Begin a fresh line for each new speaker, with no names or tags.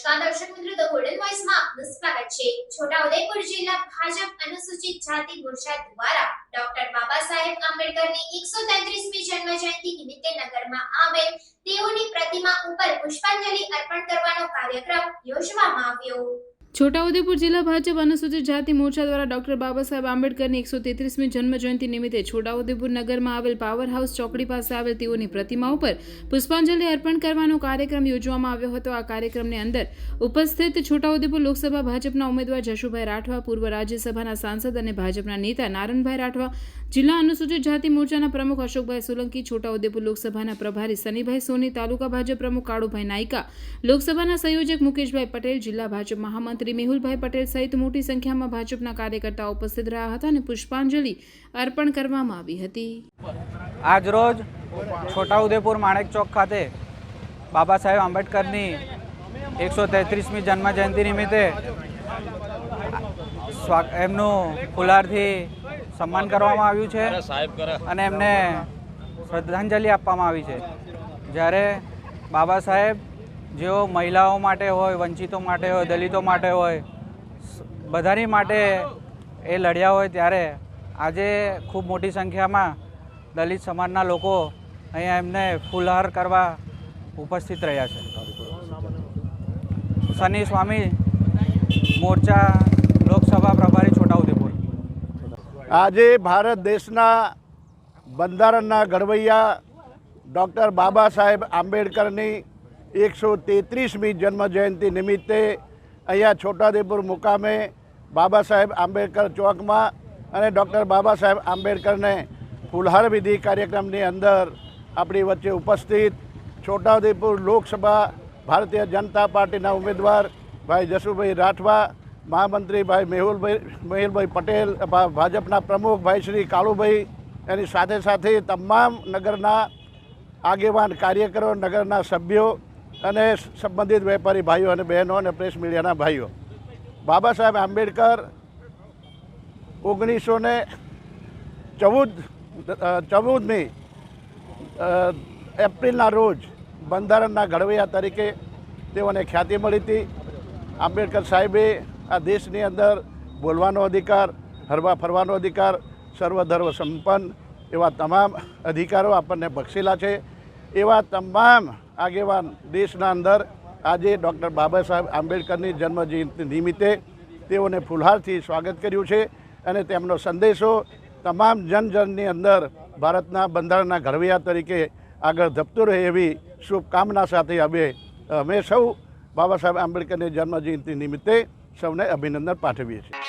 નમસ્કાર દર્શક મિત્રો ધ ગોલ્ડન વોઇસમાં આપનું સ્વાગત છે. છોટાઉદેપુર જિલ્લા ભાજપ અનુસૂચિત જાતિ મોરચા દ્વારા ડોક્ટર બાબા સાહેબ આંબેડકરની 133મી જન્મ જયંતિ નિમિત્તે નગરમાં આવેલ તેઓની પ્રતિમા ઉપર પુષ્પાંજલિ અર્પણ કરવાનો કાર્યક્રમ યોજવામાં આવ્યો.
છોટાઉદેપુર જિલ્લા ભાજપ અનુસૂચિત જાતિ મોરચા દ્વારા ડોક્ટર બાબા સાહેબ આંબેડકરની એકસો તેત્રીસમી જન્મ જયંતિ નિમિત્તે છોટાઉદેપુર નગરમાં આવેલ પાવર હાઉસ ચોકડી પાસે આવેલ તેઓની પ્રતિમા ઉપર પુષ્પાંજલિ અર્પણ કરવાનો કાર્યક્રમ યોજવામાં આવ્યો હતો. આ કાર્યક્રમની અંદર ઉપસ્થિત છોટાઉદેપુર લોકસભા ભાજપના ઉમેદવાર જશુભાઈ રાઠવા, પૂર્વ રાજ્યસભાના સાંસદ અને ભાજપના નેતા નારણભાઈ રાઠવા, જિલ્લા અનુસૂચિત જાતિ મોરચાના પ્રમુખ અશોકભાઈ સોલંકી, છોટાઉદેપુર લોકસભાના પ્રભારી સનીભાઈ સોની, તાલુકા ભાજપ પ્રમુખ કાળુભાઈ નાયકા, લોકસભાના સંયોજક મુકેશભાઈ પટેલ, જિલ્લા ભાજપ મહામંત્રી મેહુલભાઈ પટેલ સહિત મોટી સંખ્યામાં ભાજપના કાર્યકર્તાઓ ઉપસ્થિત રહ્યા હતા અને પુષ્પાંજલિ અર્પણ કરવામાં આવી હતી.
આજરોજ છોટાઉદેપુર માણેક ચોક ખાતે બાબા સાહેબ આંબેડકરની એકસો તેત્રીસમી જન્મજયંતિ નિમિત્તે એમનું ફુલારથી સન્માન કરવામાં આવ્યું છે અને એમને શ્રદ્ધાંજલિ આપવામાં આવી છે. જ્યારે બાબા સાહેબ જેઓ મહિલાઓ માટે હોય, વંચિતો માટે હોય, દલિતો માટે હોય, બધાની માટે એ લડ્યા હોય ત્યારે આજે ખૂબ મોટી સંખ્યામાં દલિત સમાજના લોકો અહીંયા એમને ફૂલહાર કરવા ઉપસ્થિત રહ્યા છે. શનિ સ્વામી મોરચા લોકસભા પ્રભારી છોટાઉદેપુર.
આજે ભારત દેશના બંધારણના ઘડવૈયા ડૉક્ટર બાબા સાહેબ આંબેડકરની એકસો તેત્રીસમી જન્મજયંતિ નિમિત્તે અહીંયા છોટાદેપુર મુકામે બાબા સાહેબ આંબેડકર ચોકમાં અને ડૉક્ટર બાબા સાહેબ આંબેડકરને ફુલહાર વિધિ કાર્યક્રમની અંદર આપણી વચ્ચે ઉપસ્થિત છોટાઉદેપુર લોકસભા ભારતીય જનતા પાર્ટીના ઉમેદવાર ભાઈ જસુભાઈ રાઠવા, મહામંત્રી ભાઈ મેહુલભાઈ મેહુલભાઈ પટેલ ભાજપના પ્રમુખ ભાઈ શ્રી કાળુભાઈ, એની સાથે સાથે તમામ નગરના આગેવાન કાર્યકરો, નગરના સભ્યો અને સંબંધિત વેપારી ભાઈઓ અને બહેનો અને પ્રેસ મીડિયાના ભાઈઓ. બાબા સાહેબ આંબેડકર ઓગણીસો ને ચૌદ ચૌદમી એપ્રિલના રોજ બંધારણના ઘડવૈયા તરીકે તેઓને ખ્યાતિ મળી હતી. આંબેડકર સાહેબે આ દેશની અંદર બોલવાનો અધિકાર, હરવા ફરવાનો અધિકાર, સર્વધર્વ સંપન્ન એવા તમામ અધિકારો આપણને બક્ષેલા છે. એવા તમામ આગેવાન દેશના અંદર આજે ડૉક્ટર બાબા સાહેબ આંબેડકરની જન્મજયંતિ નિમિત્તે તેઓને ફુલહારથી સ્વાગત કર્યું છે અને તેમનો સંદેશો તમામ જનજનની અંદર ભારતના બંધારણના ઘડવૈયા તરીકે આગળ ધપતો રહે એવી શુભકામના સાથે અમે અમે સૌ બાબા સાહેબ આંબેડકરની જન્મજયંતિ નિમિત્તે સૌને અભિનંદન પાઠવીએ છીએ.